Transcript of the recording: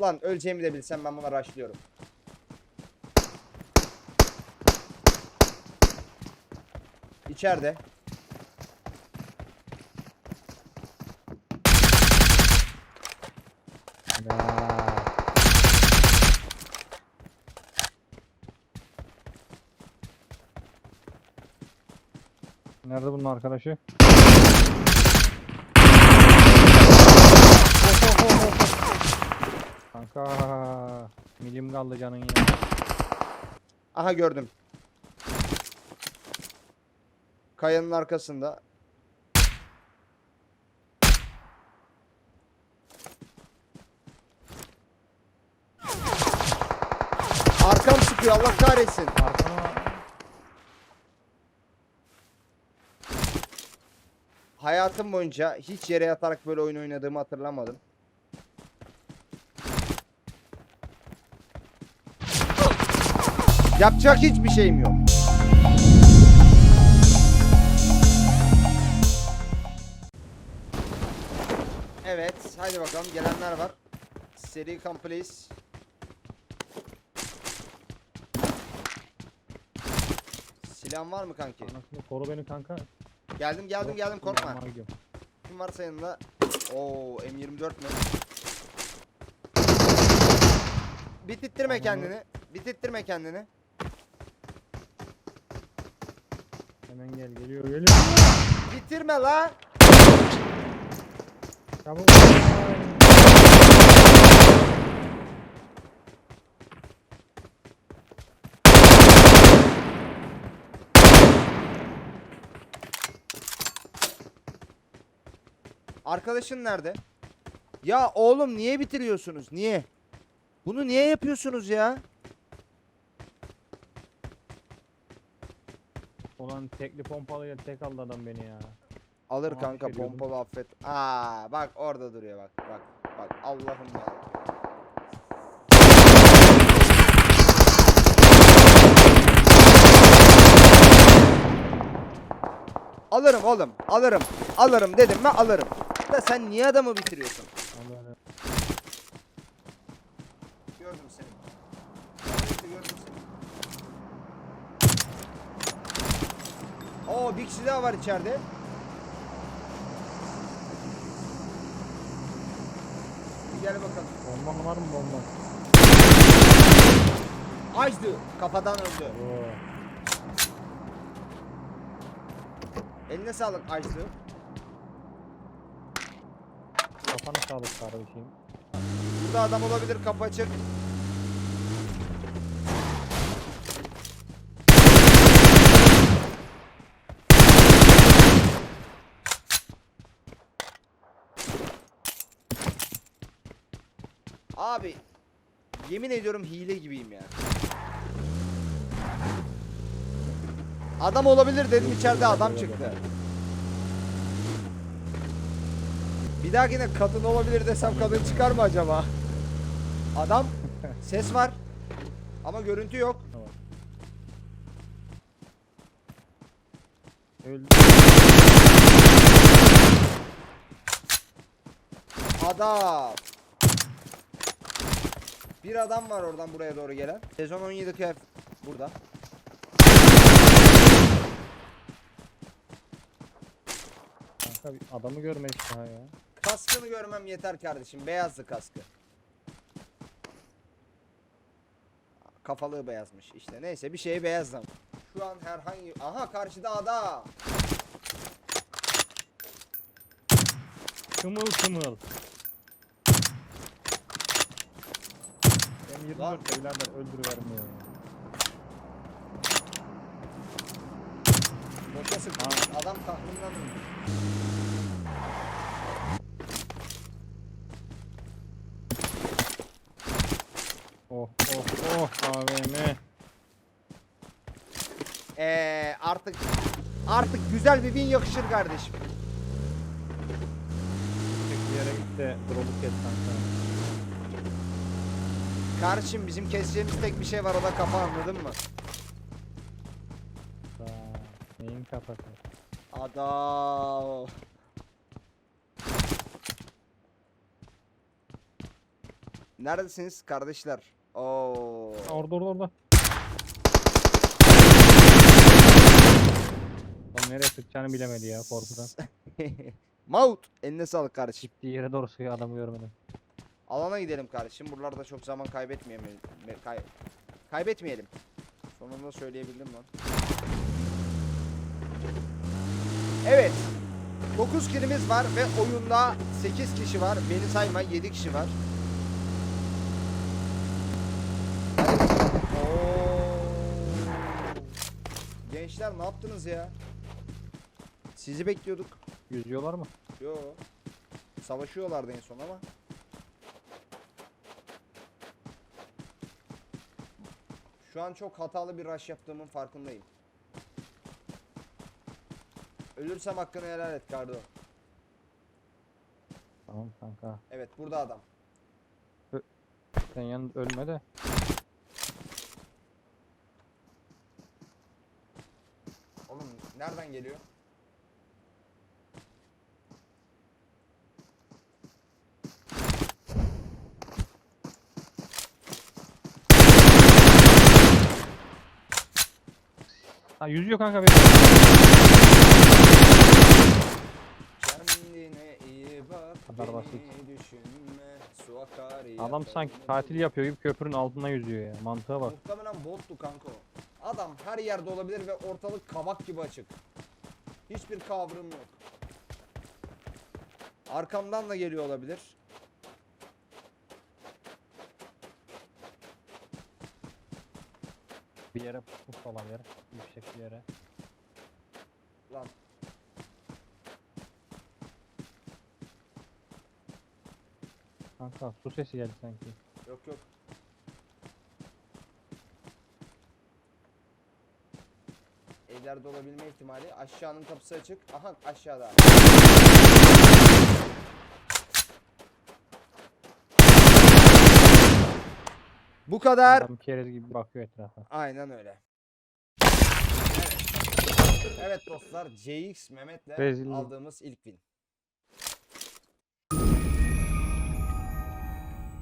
Lan öleceğimi de bilsem ben buna rushlıyorum. İçeride. Nerede bunun arkadaşı? Kanka milim kaldı canın ya. Aha gördüm. Kayanın arkasında. Arkam sıkıyor Allah kahretsin. Arkana Hayatım boyunca hiç yere yatarak böyle oyun oynadığımı hatırlamadım. Yapacak hiçbir şeyim yok. Evet, haydi bakalım gelenler var. Seri come please. Silahın var mı kanki? anasını koru beni kanka. Geldim geldim Yok, geldim korkma. Kim varsa yanında. Oo M24 mü? Bitirttirme Ananı- kendini. Bitirttirme kendini. Hemen gel geliyor geliyor. Bitirme la. Çabuk. Arkadaşın nerede? Ya oğlum niye bitiriyorsunuz? Niye? Bunu niye yapıyorsunuz ya? Ulan tekli pompalıyla tek aldı adam beni ya. Alır Tamam, kanka veriyordum. pompalı affet. Aa bak orada duruyor bak. Bak bak Allah'ım ya. Alırım oğlum. Alırım. Alırım dedim mi alırım. Da sen niye adamı bitiriyorsun? Allah Gördüm seni. Gördüm, gördüm seni. Oo bir kişi daha var içeride. Bir Gel bakalım. Bomban var mı bomban? Açtı. Kafadan öldü. Oo. Eline sağlık Açtı. Kafana sağlık kardeşim. Burada adam olabilir kapı açık. Abi yemin ediyorum hile gibiyim ya. Adam olabilir dedim içeride adam çıktı. Bir dahakine kadın olabilir desem kadın çıkar mı acaba? Adam ses var ama görüntü yok. Öldü. Adam. Bir adam var oradan buraya doğru gelen. Sezon 17 kıyafet burada. Kanka bir adamı görmedik daha ya. Kaskını görmem yeter kardeşim. Beyazdı kaskı. Kafalığı beyazmış işte. Neyse bir şey beyazdım. Şu an herhangi... Aha karşıda adam. Kımıl kımıl. 24 Lan. de birader öldürüvermiyor ya. Boşa sıktım. Adam tahtından öldü. Oh oh oh AVM. Ee, artık artık güzel bir win yakışır kardeşim. Tek bir yere git de drop'u kes kanka. Kardeşim bizim keseceğimiz tek bir şey var o da kafa anladın mı? Aa, neyin kafası? Adam. Neredesiniz kardeşler? Oo. Orada orada orada. Lan nereye sıkacağını bilemedi ya korkudan. Maut. Eline sağlık kardeşim. Gittiği yere doğru sıkıyor adamı görmedim. Alana gidelim kardeşim. Buralarda çok zaman kaybetmeyelim. me- Kay kaybetmeyelim. Sonunda söyleyebildim lan. Evet. 9 kilimiz var ve oyunda 8 kişi var. Beni sayma 7 kişi var. Gençler ne yaptınız ya? Sizi bekliyorduk. Yüzüyorlar mı? Yo. Savaşıyorlardı en son ama. Şu an çok hatalı bir rush yaptığımın farkındayım. Ölürsem hakkını helal et Kardo. Tamam kanka. Evet burada adam. Sen yan ölme de. Oğlum nereden geliyor? Ha yüzüyor kanka benim. Kendine iyi bak. Kadar beni basit. düşünme. Su akar Adam sanki tatil yapıyor gibi köprünün altından yüzüyor ya. Mantığa bak. Muhtemelen bottu kanka o. Adam her yerde olabilir ve ortalık kabak gibi açık. Hiçbir kavrım yok. Arkamdan da geliyor olabilir. Bir yere pusmuş falan yer. Yüksek bir yere. Lan Kanka su sesi geldi sanki. yok yok. Evlerde olabilme ihtimali. Aşağının kapısı açık. Aha aşağıda. Bu kadar. Adam kerez gibi bakıyor etrafa. Aynen öyle. Evet. Evet dostlar CX Mehmet'le Rezillik. aldığımız ilk win.